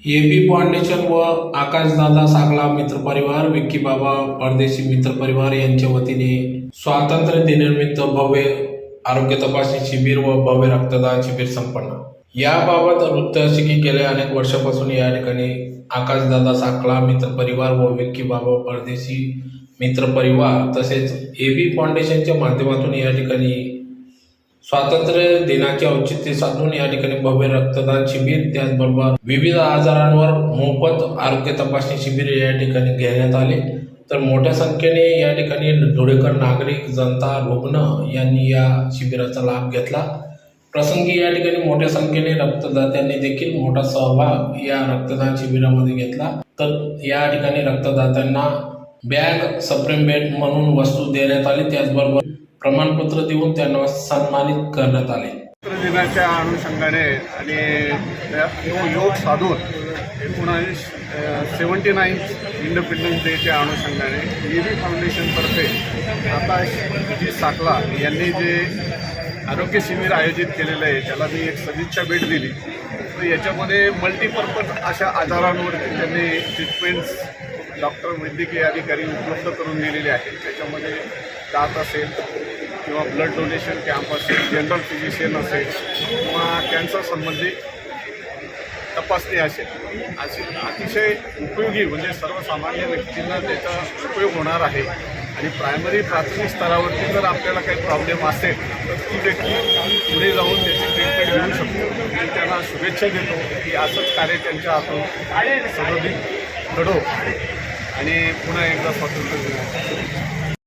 A B foundation व आकाशदादा सागला मित्रपरिवार विक्की बाबा परदेशी मित्रपरिवार यांच्या वतीने स्वातंत्र्य दिनानिमित्त भव्य आरोग्य तपासणी शिबिर व भव्य रक्तदान शिबिर संपन्न. याबाबत वृत्तचिकी गेल्या अनेक वर्षापासून या ठिकाणी आकाशदादा साखळा मित्रपरिवार व विक्की बाबा परदेशी मित्रपरिवार तसेच ए बी फाउंडेशनच्या माध्यमातून या ठिकाणी स्वातंत्र्य दिनाचे औचित्य साधून या ठिकाणी भव्य रक्तदान शिबिर त्याचबरोबर विविध आजारांवर मोफत आरोग्य तपासणी शिबिर या ठिकाणी घेण्यात आले. तर मोठ्या संख्येने या ठिकाणी धुळेकर नागरिक जनता रुग्ण यांनी या शिबिराचा लाभ घेतला. प्रसंगी या ठिकाणी मोठ्या संख्येने रक्तदात्यांनी देखील मोठा सहभाग या रक्तदान शिबिरामध्ये घेतला. तर या ठिकाणी रक्तदात्यांना बॅग सप्रेम बेड म्हणून वस्तू देण्यात आली. त्याचबरोबर प्रमाणपत्र देऊन त्यांना सन्मानित करण्यात आले. दिनाच्या अनुषंगाने आणि योग साधून एकोणावीस सेवन्टी नाईन इंडिपेंडन्स डेच्या अनुषंगाने ए बी फाउंडेशनतर्फे आता जी साकला यांनी जे आरोग्य शिबिर आयोजित केलेलं आहे त्याला मी एक सदिच्छा भेट दिली. तर याच्यामध्ये मल्टीपर्पज अशा आजारांवर त्यांनी ट्रीटमेंट्स डॉक्टर वैद्यकीय अधिकारी उपलब्ध करून दिलेले आहेत. त्याच्यामध्ये दात असेल किंवा ब्लड डोनेशन कॅम्प असेल जनरल फिजिशियन असेल किंवा कॅन्सर संबंधी तपासणी असेल अशी अतिशय उपयोगी म्हणजे सर्वसामान्य व्यक्तींना त्याचा उपयोग होणार आहे. आणि प्रायमरी प्राथमिक स्तरावरती जर आपल्याला काही प्रॉब्लेम असेल तर ती व्यक्ती पुढे जाऊन त्याची ट्रीटमेंट घेऊ शकतो. मी त्यांना शुभेच्छा देतो की असंच कार्य त्यांच्या हातून सदोदित घडो. आणि पुन्हा एकदा स्वातंत्र्य दिनाच्या